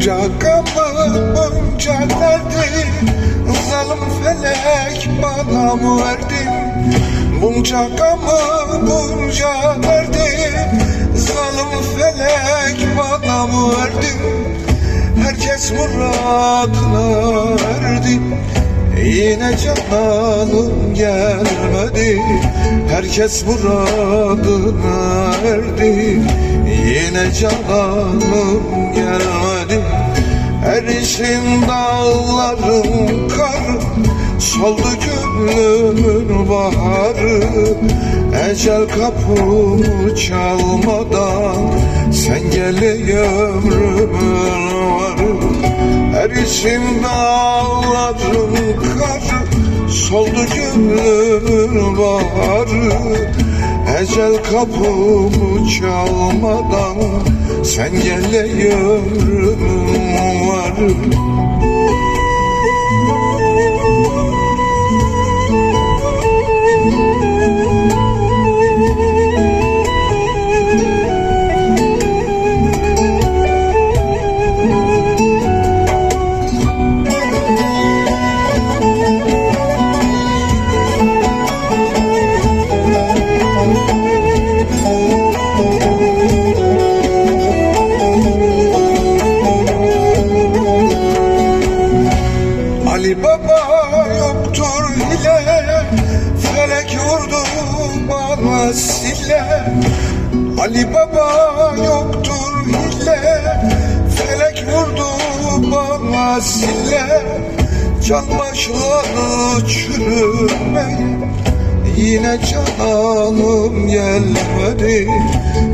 Bunca gamı, bunca derdi Zalim felek bana mı verdin? Bunca gamı, bunca derdi Zalim felek bana mı verdin? Herkes muradına erdi Yine cananım gelmedi Herkes muradına erdi Yine cananım gelmedi Erişim dağların karı Soldu gönlümün baharı. Ecel kapımı çalmadan Sen gele ömrümün varı. Erişim dağların karı Soldu gönlümün baharı. Ecel kapımı çalmadan Sen gele ömrümün varı Ali Baba yoktur hile Felek vurdu bana sile. Ali Baba yoktur hile Felek vurdu bana sile. Can başları çürümeye Yine cananım gelmedi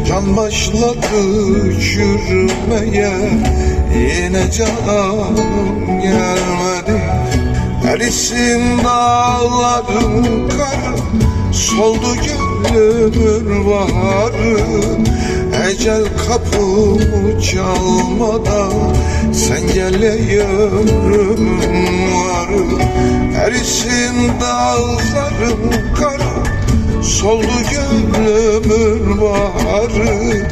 Can başladı çürümeye. Yine cananım gelmedi Erisin dağların karı Soldu gönlümün baharı Ecel kapımı çalmadan Sen gele ömrümün varı. Erisin dağların karı Soldu gönlümün baharı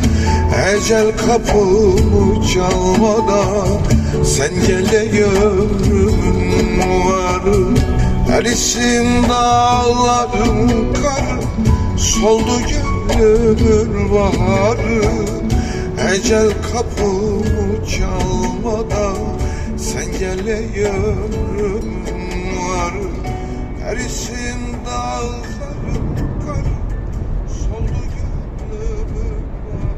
Ecel kapımı çalmadan Sen gele ömrümün varı. Erisin dağların karı. Soldu gönlümün baharı Ecel kapımı çalmadan Sen gele ömrümün varı. Erisin dağların